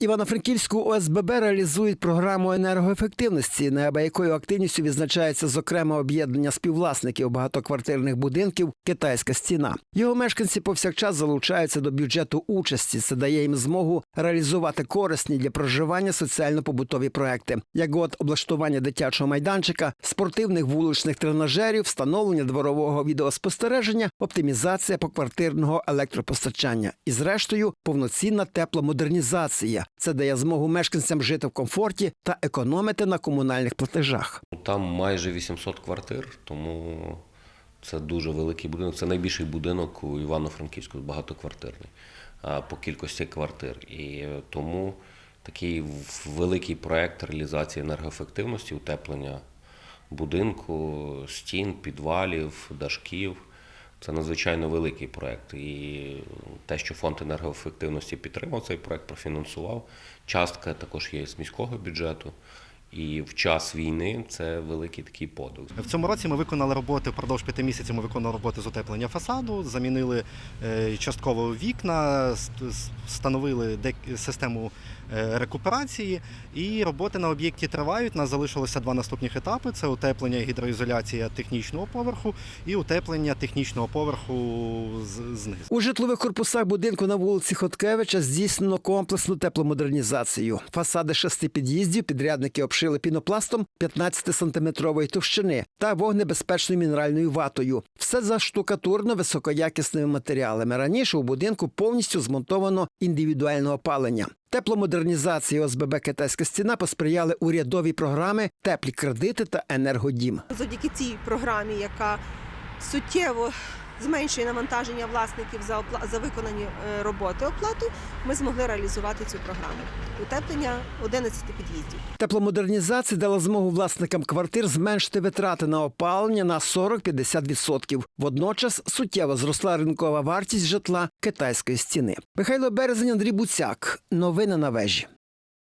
Івано-Франківську ОСББ реалізують програму енергоефективності, неабиякою активністю відзначається зокрема об'єднання співвласників багатоквартирних будинків Китайська стіна. Його мешканці повсякчас залучаються до бюджету участі. Це дає їм змогу реалізувати корисні для проживання соціально-побутові проекти, як от облаштування дитячого майданчика, спортивних вуличних тренажерів, встановлення дворового відеоспостереження, оптимізація поквартирного електропостачання і, зрештою, повноцінна тепломодернізація. Це дає змогу мешканцям жити в комфорті та економити на комунальних платежах. Там майже 800 квартир, тому це дуже великий будинок. Це найбільший будинок у Івано-Франківську, багатоквартирний по кількості квартир. І тому такий великий проект реалізації енергоефективності, утеплення будинку, стін, підвалів, дашків. Це надзвичайно великий проект. І те, що фонд енергоефективності підтримав цей проект, профінансував. Частка також є з міського бюджету. І в час війни це великий такий подвиг. В цьому році ми виконали роботи впродовж п'яти місяців. Ми виконали роботи з утеплення фасаду, замінили е, частково вікна, встановили дек- систему е, рекуперації. І роботи на об'єкті тривають. Нас залишилося два наступних етапи: це утеплення і гідроізоляція технічного поверху і утеплення технічного поверху з- знизу. У житлових корпусах будинку на вулиці Хоткевича здійснено комплексну тепломодернізацію. Фасади шести під'їздів підрядники обшили пінопластом 15-сантиметрової товщини та вогнебезпечною мінеральною ватою. Все заштукатурно високоякісними матеріалами. Раніше у будинку повністю змонтовано індивідуальне опалення. Тепломодернізації ОСББ Китайська стіна посприяли урядові програми Теплі кредити та енергодім. завдяки цій програмі, яка суттєво зменшує навантаження власників за опла... за виконані е, роботи оплату, ми змогли реалізувати цю програму. Утеплення 11 під'їздів. Тепломодернізація дала змогу власникам квартир зменшити витрати на опалення на 40-50%. Водночас суттєво зросла ринкова вартість житла китайської стіни. Михайло Березень, Андрій Буцяк. Новини на вежі.